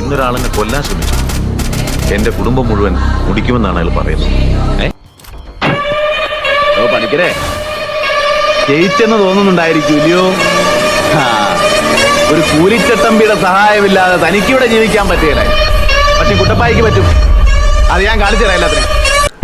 ഇന്നൊരാളിനെ കൊല്ലാൻ ശ്രമിച്ചു. എന്റെ കുടുംബം മുഴുവൻ മുടിക്കുമെന്നാണ് അയാൾ പറയുന്നത്. ഏ? ഓ പണിക്കരെ. ജയിച്ചെന്ന് തോന്നുന്നുണ്ടായിരിക്കും ഇല്ലയോ ഒരു കൂലിച്ചട്ടമ്പിയുടെ സഹായമില്ലാതെ തനിക്കിവിടെ ജീവിക്കാൻ പറ്റുകയില്ല. പക്ഷെ കുട്ടപ്പായിക്ക് പറ്റും. അത് ഞാൻ കാണിച്ചു തരാം എല്ലാത്തിനും.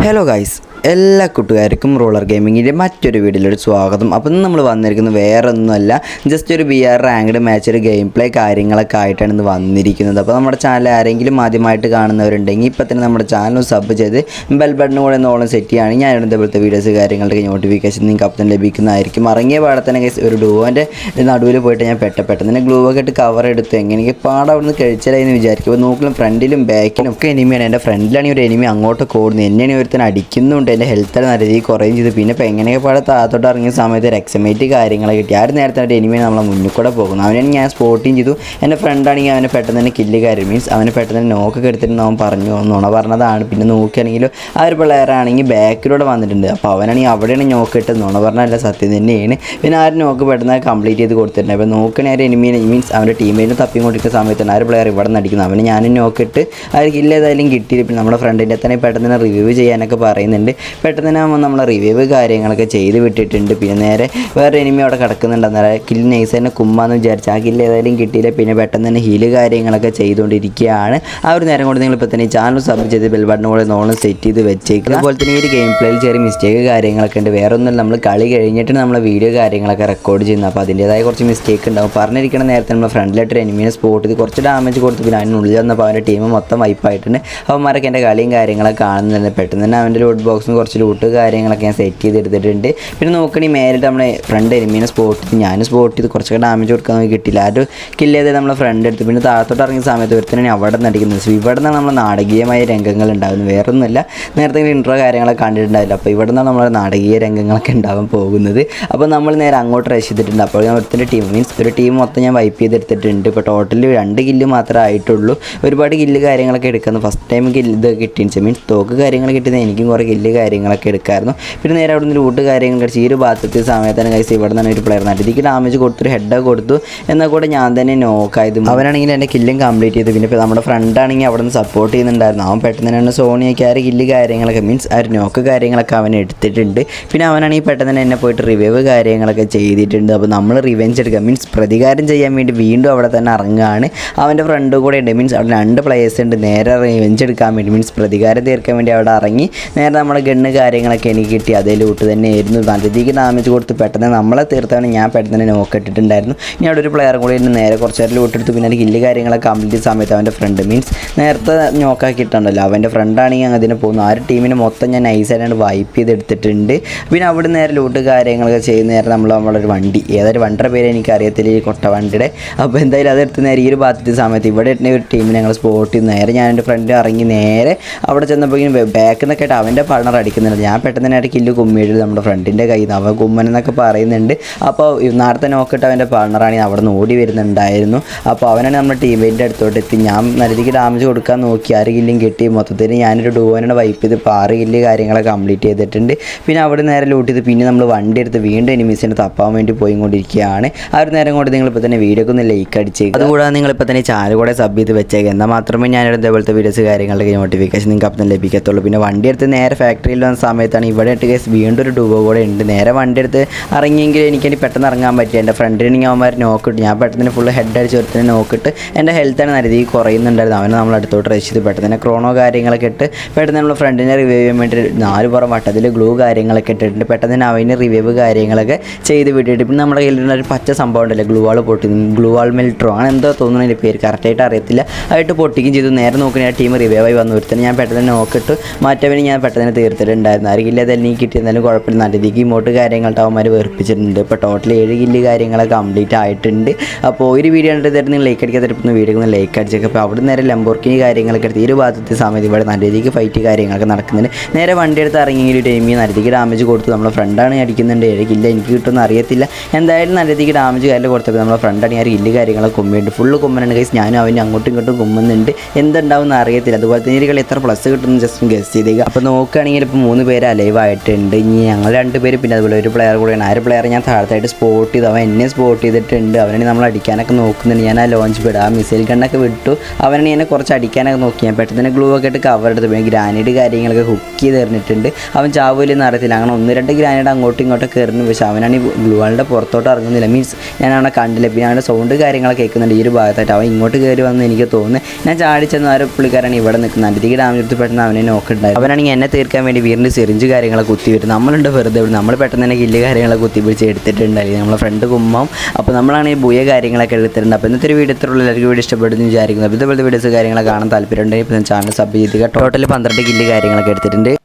ഹലോ ഗൈസ് എല്ലാ കൂട്ടുകാർക്കും റോളർ ഗെയിമിങ്ങിന്റെ മറ്റൊരു വീഡിയോയിലൊരു സ്വാഗതം. അപ്പം നമ്മൾ വന്നിരിക്കുന്നത് വേറെ ഒന്നുമല്ല ജസ്റ്റ് ഒരു ബി ആർ റാങ്ക്ഡ് മാച്ച് ഒരു ഗെയിം പ്ലേ കാര്യങ്ങളൊക്കെ ആയിട്ടാണ് ഇന്ന് വന്നിരിക്കുന്നത്. അപ്പോൾ നമ്മുടെ ചാനൽ ആരെങ്കിലും ആദ്യമായിട്ട് കാണുന്നവരുണ്ടെങ്കിൽ ഇപ്പം തന്നെ നമ്മുടെ ചാനൽ സബ് ചെയ്ത് ബെൽ ബട്ടൺ കൂടെ നോളം സെറ്റ് ചെയ്യുകയാണെങ്കിൽ ഞാൻ ഇതേപോലത്തെ വീഡിയോസ് കാര്യങ്ങളുടെ നോട്ടിഫിക്കേഷൻ നിങ്ങൾക്ക് അപ്പം തന്നെ ലഭിക്കുന്നതായിരിക്കും. ഇറങ്ങിയ പാടെ തന്നെ ഒരു ഡുവോന്റെ നടുവിൽ പോയിട്ട് ഞാൻ പെട്ട പെട്ടെന്ന് തന്നെ ഗ്ലൂ ഒക്കെ ഇട്ട് കവർ എടുത്ത് എങ്ങനെയൊക്കെ പാടെ അവിടെ നിന്ന് എന്ന് വിചാരിക്കും. അപ്പോൾ നോക്കലും ഫ്രണ്ടിലും ബാക്കിലും ഒക്കെ എനിമിയാണ് എന്റെ ഫ്രണ്ടിലാണ് ഒരു എനിമി അങ്ങോട്ട് കൂടുന്നത് എന്നെയാണ് ഒരുത്തൻ അടിക്കുന്നുണ്ട്. എന്റെ ഹെൽത്ത് നല്ല രീതിയിൽ കുറയും ചെയ്തു. പിന്നെ ഇപ്പോൾ എങ്ങനെയൊക്കെ പാടെ താത്തോട്ട് ഇറങ്ങിയ സമയത്ത് ഒരു എക്സമേറ്റ് കാര്യങ്ങളൊക്കെ കിട്ടി. ആ ഒരു നേരത്തെ ഒരു എനിമി നമ്മളെ മുന്നിൽ കൂടെ പോകുന്നു. അവനെ ഞാൻ സ്പോട്ടിങ് ചെയ്തു. എന്റെ ഫ്രണ്ടാണെങ്കിൽ അവനെ പെട്ടെന്ന് തന്നെ കില്ല് കാര്യം. മീൻസ് അവനെ പെട്ടെന്ന് തന്നെ നോക്കൊക്കെ എടുത്തിട്ട് അവൻ പറഞ്ഞു. നുണ പറഞ്ഞതാണ്. പിന്നെ നോക്കുകയാണെങ്കിലും ആ ഒരു പിള്ളേരാണെങ്കിൽ ബാക്കിലൂടെ വന്നിട്ടുണ്ട്. അപ്പോൾ അവനാണെങ്കിൽ അവിടെയാണ് നോക്ക് കിട്ടുന്നത് നുണ പറഞ്ഞല്ല സത്യം തന്നെയാണ്. പിന്നെ ആ ഒരു നോക്ക് പെട്ടെന്ന് കംപ്ലീറ്റ് ചെയ്ത് കൊടുത്തിട്ടുണ്ട്. അപ്പോൾ നോക്കണേ ആ ഒരു എനിമീനെ മീൻസ് അവന്റെ തപ്പി തപ്പിക്കൊണ്ടിരിക്കുന്ന സമയത്താണ് ആ ഒരു പ്ലെയർ ഇവിടെ നിന്ന് അവന് ഞാനും നോക്കിയിട്ട് ആ ഒരു കില്ല് ഏതായാലും കിട്ടിയില്ല. പിന്നെ നമ്മുടെ ഫ്രണ്ടിന്റെ തന്നെ പെട്ടെന്ന് തന്നെ റിവ്യൂ ചെയ്യാനൊക്കെ പറയുന്നുണ്ട്. പെട്ടെന്ന് തന്നെ നമ്മൾ റിവ്യൂ കാര്യങ്ങളൊക്കെ ചെയ്ത് വിട്ടിട്ടുണ്ട്. പിന്നെ നേരെ വേറെ എനിമി അവിടെ കിടക്കുന്നുണ്ടെന്ന് പറയാം കില്ല് നൈസ് തന്നെ കുമ്മാന്ന് വിചാരിച്ചു ആ കില്ല് ഏതായാലും കിട്ടിയില്ല. പിന്നെ പെട്ടെന്ന് തന്നെ ഹീൽ കാര്യങ്ങളൊക്കെ ചെയ്തുകൊണ്ടിരിക്കുകയാണ്. ആ ഒരു നേരം കൊണ്ട് നിങ്ങൾ ഇപ്പോൾ തന്നെ ചാനൽ സബ് ചെയ്ത് ബെൽ ബട്ടൺ കൂടെ നോളം സെറ്റ് ചെയ്ത് വെച്ചേക്കുക. അതുപോലെ തന്നെ ഈ ഒരു ഗെയിം പ്ലേയിൽ ചെറിയ മിസ്റ്റേക്ക് കാര്യങ്ങളൊക്കെ ഉണ്ട്. വേറെ ഒന്നും നമ്മൾ കളി കഴിഞ്ഞിട്ട് നമ്മൾ വീഡിയോ കാര്യങ്ങളൊക്കെ റെക്കോർഡ് ചെയ്യുന്നത്. അപ്പോൾ അതിന്റേതായ കുറച്ച് മിസ്റ്റേക്ക് ഉണ്ടാവും. പറഞ്ഞിരിക്കുന്ന നേരത്തെ നമ്മൾ ഫ്രണ്ടിലായിട്ട് എനിമിനെ സ്പോട്ട് ചെയ്ത് കുറച്ച് ഡാമേജ് കൊടുത്ത്. പിന്നെ അതിനുള്ളിൽ വന്നപ്പോൾ അവന്റെ ടീം മൊത്തം വൈപ്പായിട്ടുണ്ട് അവന്മാരൊക്കെ എന്റെ കളിയും കാര്യങ്ങളൊക്കെ കാണുന്നുണ്ട്. പെട്ടെന്ന് തന്നെ അവന്റെ ലൂട്ട് ബോക്സും കുറച്ച് ലൂട്ട് കാര്യങ്ങളൊക്കെ ഞാൻ സെറ്റ് ചെയ്തെടുത്തിട്ടുണ്ട്. പിന്നെ നോക്കണി മേലിട്ട് നമ്മുടെ ഫ്രണ്ട് എനിമീനെ സ്പോട്ട് ചെയ്ത്. ഞാൻ സ്പോട്ട് ചെയ്ത്. കുറച്ചൊക്കെ ഡാമേജ് കൊടുക്കാൻ നോക്കി കിട്ടില്ല ആ ഒരു കില്ല് ചെയ്ത് നമ്മളെ ഫ്രണ്ട് എടുത്ത്. പിന്നെ താഴത്തോട്ട് ഇറങ്ങിയ സമയത്ത് ഒരുത്തനാണ് അവിടെ നിന്ന് അടിക്കുന്നത് ഇവിടെ നിന്നാണ് നമ്മൾ നാടകീയമായ രംഗങ്ങൾ ഉണ്ടാകുന്നത്. വേറെ ഒന്നുമില്ല നേരത്തെ ഇൻട്രോ കാര്യങ്ങളൊക്കെ കണ്ടിട്ടുണ്ടാവില്ല അപ്പോൾ ഇവിടെ നിന്നാണ് നമ്മൾ നാടകീയ രംഗങ്ങളൊക്കെ ഉണ്ടാവാൻ പോകുന്നത്. അപ്പോൾ നമ്മൾ നേരെ അങ്ങോട്ട് റഷ് ചെയ്തിട്ടുണ്ട്. അപ്പോൾ ഞാൻ ഒരുത്തിന്റെ ടീം മീൻസ് ഒരു ടീം മൊത്തം ഞാൻ വൈപ്പ് ചെയ്തെടുത്തിട്ടുണ്ട്. ഇപ്പോൾ ടോട്ടലി രണ്ട് കില്ല് മാത്രമേ ആയിട്ടുള്ളൂ. ഒരുപാട് കില്ല് കാര്യങ്ങളൊക്കെ എടുക്കുന്നത് ഫസ്റ്റ് ടൈം കില്ല് ഇത് കിട്ടിയെന്ന് മീൻസ് തോക്ക് കാര്യങ്ങൾ കിട്ടുന്നത് എനിക്കും കുറേ കില്ല് കാര്യങ്ങളൊക്കെ എടുക്കായിരുന്നു. പിന്നെ നേരെ അവിടെ നിന്ന് ലൂട്ട് കാര്യങ്ങൾ അടിച്ച് ഈ ഒരു ഭാഗത്തെത്തിയ സമയത്താണ് കൈസ് ഇവിടെ നിന്നാണ് ഒരു പ്ലെയർ ഇതിക്ക് ഡാമേജ് കൊടുത്തൊരു ഹെഡ് കൊടുത്തു. എന്നാൽ കൂടെ ഞാൻ തന്നെ നോക്കായത് അവനാണെങ്കിൽ എന്റെ കില്ലും കംപ്ലീറ്റ് ചെയ്തു. പിന്നെ നമ്മുടെ ഫ്രണ്ട് ആണെങ്കിൽ അവിടെ നിന്ന് സപ്പോർട്ട് ചെയ്യുന്നുണ്ടായിരുന്നു. അവൻ പെട്ടെന്ന് തന്നെ സോണിയൊക്കെ ആ കില്ല് കാര്യങ്ങളൊക്കെ മീൻസ് ആ ഒരു നോക്ക് കാര്യങ്ങളൊക്കെ അവൻ എടുത്തിട്ടുണ്ട്. പിന്നെ അവനാണെങ്കിൽ പെട്ടെന്ന് തന്നെ എന്നെ പോയിട്ട് റിവൈവ് കാര്യങ്ങളൊക്കെ ചെയ്തിട്ടുണ്ട്. അപ്പോൾ നമ്മൾ റിവെഞ്ച് എടുക്കുക. മീൻസ് പ്രതികാരം ചെയ്യാൻ വേണ്ടി വീണ്ടും അവിടെ തന്നെ ഇറങ്ങുകയാണ്. അവന്റെ ഫ്രണ്ട് കൂടെ ഉണ്ട്. മീൻസ് അവിടെ രണ്ട് പ്ലേയേഴ്സ് ഉണ്ട്. നേരെ റിവെഞ്ച് എടുക്കാൻ വേണ്ടി മീൻസ് പ്രതികാരം തീർക്കാൻ വേണ്ടി അവിടെ ഇറങ്ങി. നേരെ നമ്മുടെ ഗണ്ണ് കാര്യങ്ങളൊക്കെ എനിക്ക് കിട്ടി. അതേ ലൂട്ട് തന്നെയായിരുന്നു. നല്ല രീതിക്ക് ഡാമേജ് കൊടുത്ത് പെട്ടെന്ന് നമ്മളെ തീർത്താണ് ഞാൻ പെട്ടെന്ന് തന്നെ നോക്കിട്ടിട്ടുണ്ടായിരുന്നു ഇനി അവിടെ ഒരു പ്ലെയർ കൂടി ഉണ്ട്. നേരെ കുറച്ച് നേരം ലൂട്ട് എടുത്ത് പിന്നെ കില്ല് കാര്യങ്ങളൊക്കെ കംപ്ലീറ്റ് സമയത്ത് അവന്റെ ഫ്രണ്ട് മീൻസ് നേരത്തെ നോക്കാക്കിയിട്ടുണ്ടല്ലോ അവന്റെ ഫ്രണ്ടാണെങ്കിൽ അതിന് പോകുന്നു ആ ഒരു ടീമിനെ മൊത്തം ഞാൻ നൈസായിട്ട് വൈപ്പ് ചെയ്തെടുത്തിട്ടുണ്ട്. പിന്നെ അവിടെ നേരെ ലൂട്ട് കാര്യങ്ങളൊക്കെ ചെയ്യുന്ന നേരം നമ്മൾ നമ്മളൊരു വണ്ടി ഏതൊരു വണ്ടിയുടെ പേര് എനിക്ക് അറിയത്തില്ല ഈ കൊട്ട വണ്ടിയുടെ. അപ്പോൾ എന്തായാലും അതെടുത്ത് നേരെ ഈ ഒരു ഭാഗത്തെ സമയത്ത് ഇവിടെ ഇട്ടുന്ന ഒരു ടീമിനെ ഞങ്ങൾ സ്പോട്ട് ചെയ്ത്. നേരെ ഞാൻ എന്റെ ഫ്രണ്ട് ഇറങ്ങി നേരെ അവിടെ ചെന്നപ്പോഴേക്കും ബാക്കിൽ നിന്നൊക്കെ ആയിട്ട് അവന്റെ പാർട്ണർ അടിക്കുന്നുണ്ട് ഞാൻ പെട്ടെന്ന് തന്നെ ഇടയ്ക്ക് കുമ്മിയിട്ട് നമ്മുടെ ഫ്രണ്ടിന്റെ കയ്യിൽ നിന്ന് അവൻ കുമ്മൻ എന്നൊക്കെ പറയുന്നുണ്ട്. അപ്പോൾ നേരത്തെ നോക്കിയിട്ട് അവന്റെ പാർട്ണറാണെങ്കിൽ അവിടെ നിന്ന് ഓടി വരുന്നുണ്ടായിരുന്നു. അപ്പോൾ അവനാണ് നമ്മുടെ ടീമേറ്റിന്റെ അടുത്തോട്ട് എത്തി. ഞാൻ നല്ല രീതിക്ക് ഡാമേജ് കൊടുക്കാൻ നോക്കി. ആറ് കില്ലും കിട്ടി. മൊത്തത്തിൽ ഞാനൊരു ഡുവോനെ വൈപ്പ് ചെയ്ത് ഇപ്പോൾ ആറ് കില്ല് കാര്യങ്ങളൊക്കെ കംപ്ലീറ്റ് ചെയ്തിട്ടുണ്ട്. പിന്നെ അവിടെ നേരെ ലൂട്ട് ചെയ്ത് പിന്നെ നമ്മൾ വണ്ടി എടുത്ത് വീണ്ടും എനിമീസിനെ തപ്പാൻ വേണ്ടി പോയിക്കൊണ്ടിരിക്കുകയാണ്. ആ ഒരു നേരം കൊണ്ട് നിങ്ങളിപ്പോൾ തന്നെ വീഡിയോക്ക് ഒന്ന് ലൈക്ക് അടിച്ച് അതുകൂടാതെ നിങ്ങളിപ്പോൾ തന്നെ ചാനൽ കൂടെ സബ് ചെയ്ത് വെച്ചേക്കുക എന്നാൽ മാത്രമേ ഞാൻ ഇതേപോലത്തെ വീഡിയോസ് കാര്യങ്ങളുടെ നോട്ടിഫിക്കേഷൻ നിങ്ങൾക്ക് അപ്പം ലഭിക്കത്തുള്ളൂ. പിന്നെ വണ്ടി എടുത്ത് നേരെ ഫാക്ടറിയിൽ വന്ന സമയത്താണ് ഇവിടെ ഇട്ട് കേസ് വീണ്ടും ഒരു ഡുവോ കൂടെ ഉണ്ട്. നേരെ വണ്ടി എടുത്ത് ഇറങ്ങിയെങ്കിൽ എനിക്ക് എനിക്ക് പെട്ടെന്ന് ഇറങ്ങാൻ പറ്റി എന്റെ ഫ്രണ്ടിന് അവന്മാർ നോക്കിട്ട് ഞാൻ പെട്ടെന്ന് ഫുൾ ഹെഡ് അടിച്ച് ഒരുത്തിന് നോക്കിയിട്ട് എന്റെ ഹെൽത്താണ് നരുതി കുറയുന്നുണ്ടായിരുന്നു. അവനെ നമ്മൾ അടുത്തോട്ട് റെസ്റ്റ് ചെയ്ത്. പെട്ടെന്ന് ക്രോണോ കാര്യങ്ങളൊക്കെ ഇട്ട് പെട്ടെന്ന് നമ്മൾ ഫ്രണ്ടിനെ റിവൈവ് ചെയ്യാൻ വേണ്ടി നാല് പുറം വട്ടത്തിൽ ഗ്ലൂ കാര്യങ്ങളൊക്കെ ഇട്ടിട്ടുണ്ട്. പെട്ടെന്ന് തന്നെ അവന് റിവൈവ് കാര്യങ്ങളൊക്കെ ചെയ്ത് വിട്ടിട്ട് പിന്നെ നമ്മുടെ കയ്യിലുള്ള ഒരു പച്ച സംഭവം ഉണ്ടല്ലോ ഗ്ലൂ വാൾ പൊട്ടി ഗ്ലൂ വാൾ മിൽട്രോ അങ്ങനെ എന്തോ തോന്നുന്നു അതിന്റെ പേര്. കറക്റ്റായിട്ട് അറിയത്തില്ല. ആയിട്ട് പൊട്ടിക്കും ചെയ്തു. നേരെ നോക്കുന്ന ടീം റിവൈവ് ആയി വന്നു. ഒരുത്തന്നെ ഞാൻ പെട്ടെന്ന് നോക്കിട്ട് മറ്റവന് ഞാൻ പെട്ടെന്ന് തീർത്തിട്ടുണ്ടായിരുന്നു ആറ് കില്ല് അതെല്ലാം കിട്ടിയിരുന്നാലും കുഴപ്പമില്ല. നല്ല രീതിക്ക് ഇങ്ങോട്ട് കാര്യങ്ങൾ അവന്മാർ വെറുപ്പിച്ചിട്ടുണ്ട്. ഇപ്പോൾ ടോട്ടൽ ഏഴ് കില്ല് കാര്യങ്ങളൊക്കെ കംപ്ലീറ്റ് ആയിട്ടുണ്ട്. അപ്പോൾ ഒരു വീഡിയോ കണ്ടിട്ട് തരുന്ന നിങ്ങൾ ലൈക്ക് അടിക്കാൻ ഇരുന്ന വീഡിയോ ഒന്ന് ലൈക്ക് അടിച്ചൊക്കെ. അപ്പോൾ അവിടെ നേരെ ലംബോർക്കിനി കാര്യങ്ങളൊക്കെ എടുത്ത് ഒരു ഭാഗത്തെ സമയത്ത് ഇവിടെ നല്ല രീതിക്ക് ഫൈറ്റ് കാര്യങ്ങളൊക്കെ നടക്കുന്നുണ്ട്. നേരെ വണ്ടി എടുത്ത് ഇറങ്ങിയെങ്കിൽ ടൈമിൽ നല്ല രീതിക്ക് ഡാമേജ് കൊടുത്തു നമ്മളെ ഫ്രണ്ടാണ് അടിക്കുന്നുണ്ട്. ഏഴ് കില്ല എനിക്ക് കിട്ടുമെന്ന് അറിയത്തില്ല. എന്തായാലും നല്ല രീതിക്ക് ഡാമേജ് കാര്യം കൊടുത്തപ്പോൾ നമ്മളെ ഫ്രണ്ടാണ് ഞാൻ കില്ല് കാര്യങ്ങളൊക്കെ കുമ്മിയുണ്ട് ഫുള്ള് കുമ്മനാണ്. കൈസ് ഞാനും അവന് അങ്ങോട്ടും ഇങ്ങോട്ടും കുമ്മുന്നുണ്ട്. എന്തുണ്ടാവും എന്ന് അറിയത്തില്ല. അതുപോലെ തന്നെ കളി എത്ര പ്ലസ് കിട്ടുമെന്ന് ജസ്റ്റ് ഗസ് ചെയ്തേക്കുക അപ്പോൾ നോക്കുകയാണെങ്കിൽ നമുക്കാണെങ്കിൽ ഇപ്പോൾ മൂന്ന് പേര് അലൈവ് ആയിട്ടുണ്ട്. ഇനി ഞങ്ങൾ രണ്ട് പേര് പിന്നെ അതുപോലെ ഒരു പ്ലെയർ കൂടെയാണ്. ആ ഒരു പ്ലെയർ ഞാൻ താഴത്തായിട്ട് സ്പോട്ട് ചെയ്തു. അവൻ എന്നെ സ്പോട്ട് ചെയ്തിട്ടുണ്ട്. അവനെ നമ്മൾ അടിക്കാനൊക്കെ നോക്കുന്നുണ്ട്. ഞാൻ ആ ലോഞ്ച് പേഡ് ആ മിസൈൽ ഗണ്ണൊക്കെ വിട്ടു. അവനെ എന്നെ കുറച്ച് അടിക്കാനൊക്കെ നോക്കി. ഞാൻ പെട്ടെന്ന് തന്നെ ഗ്ലൂ ഒക്കെ ഇട്ട് കവർ എടുത്ത്. പിന്നെ ഗ്രാനൈഡ് കാര്യങ്ങളൊക്കെ ഹുക്ക് ചെയ്ത് എറിഞ്ഞിട്ടുണ്ട്. അവൻ ചാവൂലെന്ന് അറിയത്തില്ല. അങ്ങനെ ഒന്ന് രണ്ട് ഗ്രാനൈഡ് അങ്ങോട്ടും ഇങ്ങോട്ടൊക്കെ എറിഞ്ഞു. പക്ഷേ അവനാണ് ഈ ഗ്ലൂവാളുടെ പുറത്തോട്ട് ഇറങ്ങുന്നില്ല. മീൻസ് ഞാൻ അവനെ കണ്ടില്ല. പിന്നെ അവന്റെ സൗണ്ട് കാര്യങ്ങളൊക്കെ കേൾക്കുന്നുണ്ട് ഈ ഒരു ഭാഗത്തായിട്ട്. അവൻ ഇങ്ങോട്ട് കയറി വന്ന് എനിക്ക് തോന്നുന്നു. ഞാൻ ചാടിച്ചെന്ന് ആ ഒരു പുള്ളിക്കാരാണ് ഇവിടെ നിൽക്കുന്നത് അതിലേക്ക് ഡാമേജ് എടുത്ത് പെട്ടെന്ന് അവനെ നോക്കുന്നുണ്ടായിരുന്നു അവനാണെങ്കിൽ എന്നെ തീർക്കാൻ വേണ്ടി വീടിന്റെ സിറിഞ്ച് കാര്യങ്ങളൊക്കെ കുത്തി വരും നമ്മളുണ്ട് വെറുതെ നമ്മൾ പെട്ടെന്ന് തന്നെ കില്ല് കാര്യങ്ങളൊക്കെ കുത്തി പിടിച്ച് എടുത്തിട്ടുണ്ടായിരുന്നു നമ്മളെ ഫ്രണ്ട് കുമ്മം. അപ്പോൾ നമ്മളാണ് ഈ ബുയ കാര്യങ്ങളൊക്കെ എടുത്തിട്ടുണ്ട്. അപ്പോൾ ഇന്നത്തെ ഒരു വീഡിയോ ഇത്രയുള്ള എല്ലാവർക്കും വീഡിയോ ഇഷ്ടപ്പെടുന്നു വിചാരിക്കുന്നു. അപ്പോൾ ഇതുപോലത്തെ വീഡിയോസ് കാര്യങ്ങളൊക്കെ കാണാൻ താല്പര്യമുണ്ടെങ്കിൽ ഇപ്പോൾ ചാനൽ സബ് ചെയ്ത് ടോട്ടൽ പന്ത്രണ്ട് കില്ല് കാര്യങ്ങളൊക്കെ എടുത്തിട്ടുണ്ട്.